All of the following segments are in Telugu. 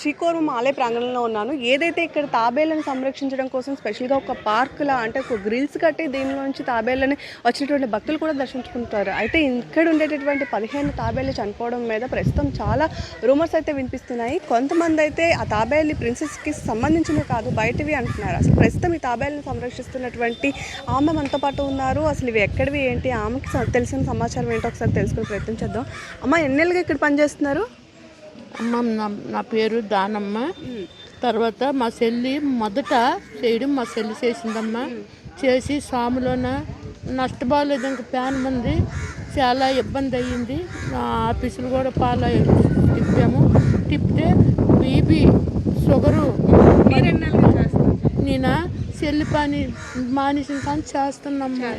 శ్రీకోరం ఆలయ ప్రాంగణంలో ఉన్నాను. ఏదైతే ఇక్కడ తాబేళ్ళను సంరక్షించడం కోసం స్పెషల్గా ఒక పార్కులా అంటే ఒక గ్రిల్స్ కట్టి దీనిలో నుంచి తాబేళ్ళని వచ్చినటువంటి భక్తులు కూడా దర్శించుకుంటారు. అయితే ఇక్కడ ఉండేటటువంటి పదిహేను తాబేళ్ళు చనిపోవడం మీద ప్రస్తుతం చాలా రూమర్స్ అయితే వినిపిస్తున్నాయి. కొంతమంది అయితే ఆ తాబేళ్ళు ప్రిన్సెస్కి సంబంధించినవి కాదు బయటవి అంటున్నారు. అసలు ప్రస్తుతం ఈ తాబేళ్ళని సంరక్షిస్తున్నటువంటి ఆమె మనతో పాటు ఉన్నారు. అసలు ఇవి ఎక్కడివి ఏంటి? ఆమెకి తెలిసిన సమాచారం ఏంటో ఒకసారి తెలుసుకునే ప్రయత్నం చేద్దాం. అమ్మ ఎన్నెలుగా ఇక్కడ పనిచేస్తున్నారు? అమ్మ నా నా పేరు దానమ్మ. తర్వాత మా చెల్లి మొదట చేయడం మా చెల్లి చేసిందమ్మ. చేసి సాములోన నష్టపోలేదు ఇంక ప్యాన్ ఉంది చాలా ఇబ్బంది అయ్యింది. నా ఆఫీసులు కూడా పాల తిప్పాము. తిప్పితే బీపీ షుగరు నేను చెల్లి పని మానేసిన కానీ చేస్తున్నామ్మా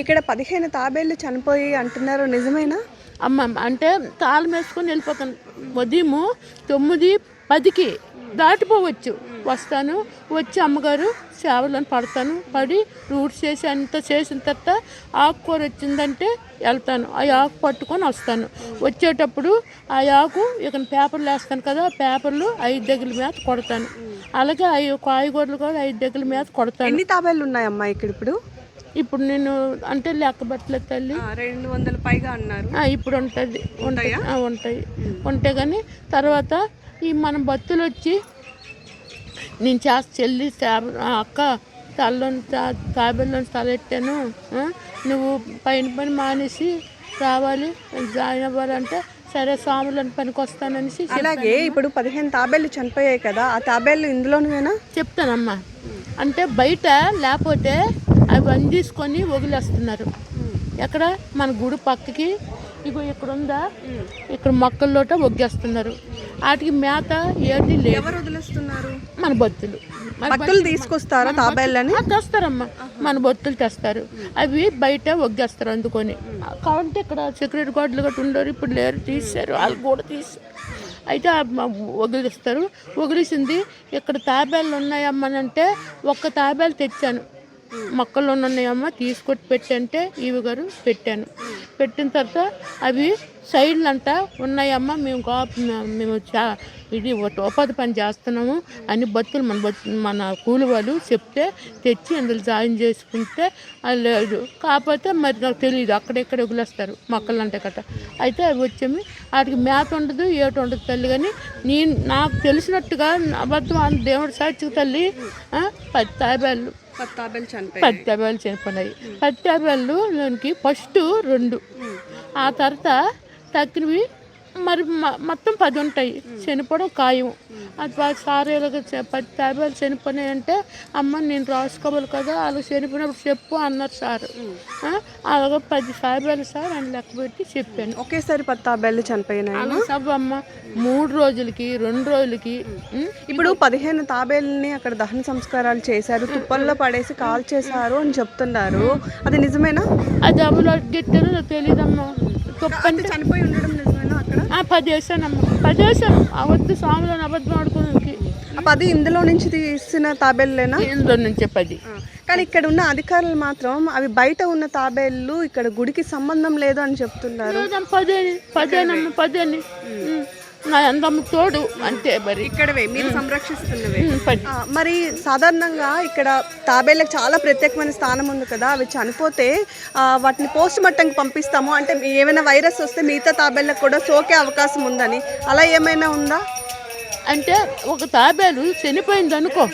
ఇక్కడ పదిహేను తాబేళ్ళు చనిపోయి అంటున్నారు. నిజమేనా? అమ్మ అంటే తాళం వేసుకొని వెళ్ళిపోతాను. ఉదయము తొమ్మిది పదికి దాటిపోవచ్చు. వస్తాను వచ్చి అమ్మగారు సేవలను పడతాను. పడి రూట్స్ చేసి అంత చేసిన తర్వాత ఆకుకూర వచ్చిందంటే వెళ్తాను. ఆ ఆకు పట్టుకొని వస్తాను. వచ్చేటప్పుడు ఆ ఆకు ఇక పేపర్లు వేస్తాను కదా పేపర్లు ఐదు దగ్గర మీద కొడతాను. అలాగే ఐదు కాయగూరలు కూడా ఐదు దగ్గర మీద కొడతాను. ఎన్ని తాబేళ్ళు ఉన్నాయమ్మా ఇక్కడ ఇప్పుడు? ఇప్పుడు నేను అంటే లెక్క పట్టలేదు తల్లి. రెండు వందల పైగా అన్నారు. ఇప్పుడు ఉంటుంది. ఉంటాయి? ఉంటాయి. ఉంటాయి కానీ తర్వాత ఈ మన భక్తులు వచ్చి నేను చేస్త చెల్లి అక్క తలలో తాబెల్లో తలెట్టాను నువ్వు పైన పని మానేసి రావాలి. జాయిన్ అవ్వాలంటే సరే స్వాములను పనికి వస్తాననేసి అలాగే ఇప్పుడు పదిహేను తాబేళ్ళు చనిపోయాయి కదా ఆ తాబేళ్ళు ఇందులోనేనా? చెప్తానమ్మా. అంటే బయట లేకపోతే అవి అన్ని తీసుకొని వదిలేస్తున్నారు. ఎక్కడ? మన గుడి పక్కకి. ఇగో ఇక్కడ ఉందా ఇక్కడ మొక్కల్లోట ఒగ్గేస్తున్నారు వాటికి మేత ఏది లేదు. ఎవరు వదిలేస్తున్నారు? మన బొత్తులు భక్తులు తీసుకొస్తారా తాబేళ్ళని? తెస్తారమ్మా. మన బొత్తులు తెస్తారు. అవి బయట ఒగ్గేస్తారు అందుకొని. కాబట్టి ఇక్కడ సెక్యూరిటీ గార్డులు గట్రా ఉండరు. ఇప్పుడు లేరు తీశారు వాళ్ళు కూడా తీశారు అయితే వదిలిస్తారు. వదిలేసింది ఇక్కడ తాబేళ్ళు ఉన్నాయమ్మనంటే ఒక్క తాబేలు తెచ్చాను. మొక్కలు ఉన్నాయమ్మ తీసుకొచ్చి పెట్టంటే ఇవి గారు పెట్టాను. పెట్టిన తర్వాత అవి సైడ్లు అంట ఉన్నాయమ్మ మేము మేము చా ఇది ఉపాధి పని చేస్తున్నాము అని బతులు మన మన కూలి వాళ్ళు చెప్తే తెచ్చి అందులో జాయిన్ చేసుకుంటే అది లేదు కాకపోతే మరి నాకు తెలియదు అక్కడెక్కడ వదిలేస్తారు మొక్కలు అంటే కట్ట అయితే అవి వచ్చేమి వాటికి మేత ఉండదు ఏటు ఉండదు తల్లి కానీ నేను నాకు తెలిసినట్టుగా అబద్ధం దేవుడి సాక్షి తల్లి పది తాబేళ్ళు పది తాబేళ్ళు చనిపోయాయి. పది తాబేళ్ళు చనిపోయినాయి. పది తాబేళ్ళులోనికి ఫస్ట్ రెండు. ఆ తర్వాత తక్కినవి మరి మొత్తం పది ఉంటాయి చనిపోవడం ఖాయం. అది వాళ్ళ సారేలాగా పది తాబేలు చనిపోయినాయి అంటే అమ్మ నేను రాసుకోవాలి కదా అలా చనిపోయినప్పుడు చెప్పు అన్నారు సార్. అలాగే పది తాబేలు సార్ అని లెక్క పెట్టి చెప్పాను. ఒకేసారి పది తాబేళ్ళు చనిపోయినాయి. అలా సబ్బమ్మ మూడు రోజులకి రెండు రోజులకి? ఇప్పుడు పదిహేను తాబేళ్ళని అక్కడ దహన సంస్కారాలు చేశారు. తుప్పల్లో పడేసి కాల్ చేశారు అని చెప్తున్నారు. అది నిజమేనా? అది ఎవరు గెట్టారో నాకు తెలియదమ్మా. గొప్ప అంటే చనిపోయి ఉండడం నిజమేనా అక్కడ? ఆ, పది వేసానమ్మా పది వేసాను అవద్దు స్వాములను అబద్ధం ఆడుకోవడానికి పది ఇందులో నుంచి తీసిన తాబేళ్ళేనా ఇందులో నుంచే పది. కానీ ఇక్కడ ఉన్న అధికారులు మాత్రం అవి బయట ఉన్న తాబేళ్ళు ఇక్కడ గుడికి సంబంధం లేదు అని చెప్తున్నారు. పదే పదేనమ్మా పదేని. అందమ్మ తోడు. అంతే మరి. ఇక్కడవే మీరు సంరక్షిస్తున్నవే. మరి సాధారణంగా ఇక్కడ తాబేళ్ళకి చాలా ప్రత్యేకమైన స్థానం ఉంది కదా అవి చనిపోతే వాటిని పోస్ట్ మార్టంకి పంపిస్తాము. అంటే ఏమైనా వైరస్ వస్తే మిగతా తాబేళ్ళకి కూడా సోకే అవకాశం ఉందని. అలా ఏమైనా ఉందా? అంటే ఒక తాబేలు చనిపోయింది అనుకో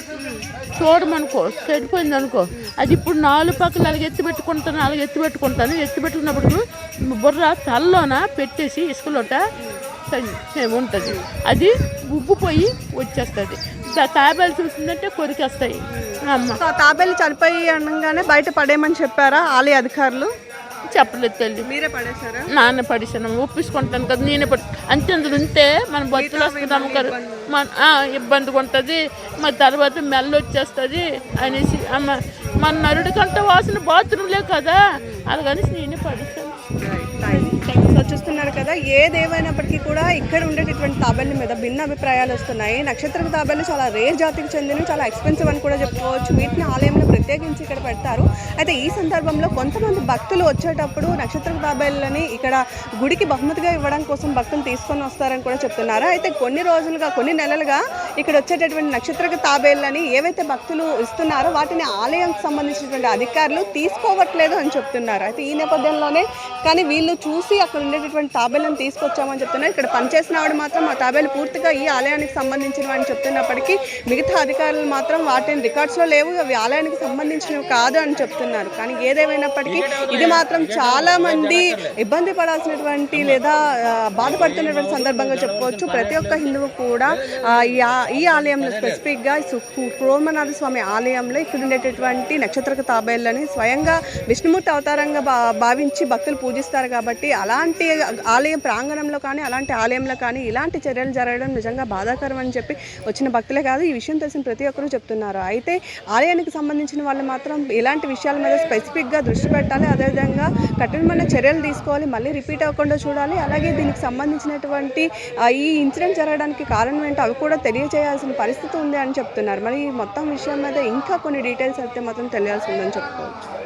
చూడమనుకో చనిపోయింది అనుకో అది ఇప్పుడు నాలుగు పక్కల అలాగ ఎత్తి పెట్టుకుంటాను అలాగ ఎత్తి పెట్టుకుంటాను. ఎత్తి పెట్టుకున్నప్పుడు బుర్ర తలలోన పెట్టేసి ఇసుకలోట ఉంటుంది. అది ఉబ్బిపోయి వచ్చేస్తుంది. తాబేలు చూసిందంటే కొరికేస్తాయి. అమ్మ. తాబేళ్ళు చనిపోయి అనగానే బయట పడేయమని చెప్పారా ఆలయ అధికారులు? చెప్పలేదు తల్లి. మీరే పడేశారా? నాన్న పడిసాను ఒప్పించుకుంటాను కదా నేనే పడి అంతే అందులో ఉంటే మన బతులు వస్తుంది అమ్మగారు మన ఇబ్బందిగా ఉంటుంది. మరి తర్వాత మెల్ల వచ్చేస్తుంది అనేసి అమ్మ. మన నరుడి కంట వాసన బాత్రూంలే కదా. అలాగనేసి నేనే పడిస్తాను సో చూస్తున్నారు కదా ఏదేమైనప్పటికీ కూడా ఇక్కడ ఉండేటటువంటి తాబేళ్ళ మీద భిన్న అభిప్రాయాలు వస్తున్నాయి. నక్షత్ర తాబేళ్ళు చాలా రేర్ జాతికి చెందినవి చాలా ఎక్స్పెన్సివ్ అని కూడా చెప్పుకోవచ్చు. వీటిని ఆలయంలో ప్రత్యేకించి ఇక్కడ పెడతారు. అయితే ఈ సందర్భంలో కొంతమంది భక్తులు వచ్చేటప్పుడు నక్షత్ర తాబేళ్ళని ఇక్కడ గుడికి బహుమతిగా ఇవ్వడం కోసం భక్తులు తీసుకొని వస్తారని కూడా చెప్తున్నారు. అయితే కొన్ని రోజులుగా కొన్ని నెలలుగా ఇక్కడ వచ్చేటటువంటి నక్షత్ర తాబేళ్ళని ఏవైతే భక్తులు ఇస్తున్నారో వాటిని ఆలయంకి సంబంధించినటువంటి అధికారులు తీసుకోవట్లేదు అని చెప్తున్నారు. అయితే ఈ నేపథ్యంలోనే కానీ వీళ్ళు చూసి అక్కడ ఉండేటటువంటి తాబేళ్ళని తీసుకొచ్చామని చెప్తున్నారు. ఇక్కడ పనిచేసిన ఆవిడ మాత్రం ఆ తాబేలు పూర్తిగా ఈ ఆలయానికి సంబంధించినవి అని చెప్తున్నప్పటికీ మిగతా అధికారులు మాత్రం వాటిని రికార్డ్స్లో లేవు. అవి ఆలయానికి సంబంధించినవి కాదు అని చెప్తున్నారు. కానీ ఏదేమైనప్పటికీ ఇది మాత్రం చాలా మంది ఇబ్బంది పడాల్సినటువంటి లేదా బాధపడుతున్నటువంటి సందర్భంగా చెప్పుకోవచ్చు. ప్రతి ఒక్క హిందువు కూడా ఈ ఆ- ఈ ఆలయంలో స్పెసిఫిక్గా క్రోమనాథ స్వామి ఆలయంలో ఇక్కడ ఉండేటటువంటి నక్షత్రక తాబేళ్ళని స్వయంగా విష్ణుమూర్తి అవతారంగా భావించి భక్తులు పూజిస్తారు కాబట్టి అలాంటి ఆలయం ప్రాంగణంలో కానీ అలాంటి ఆలయంలో కానీ ఇలాంటి చర్యలు జరగడం నిజంగా బాధాకరం అని చెప్పి వచ్చిన భక్తులే కాదు ఈ విషయం తెలిసిన ప్రతి ఒక్కరూ చెప్తున్నారు. అయితే ఆలయానికి సంబంధించిన వాళ్ళు మాత్రం ఇలాంటి విషయాల మీద స్పెసిఫిక్గా దృష్టి పెట్టాలి అదేవిధంగా కఠినమైన చర్యలు తీసుకోవాలి మళ్ళీ రిపీట్ అవ్వకుండా చూడాలి. అలాగే దీనికి సంబంధించినటువంటి ఈ ఇన్సిడెంట్ జరగడానికి కారణం ఏంటో అవి కూడా తెలియజేయాల్సిన పరిస్థితి ఉంది అని చెప్తున్నారు. మరి ఈ మొత్తం విషయం మీద ఇంకా కొన్ని డీటెయిల్స్ అయితే మాత్రం తెలియాల్సి ఉందని చెప్పుకోవచ్చు.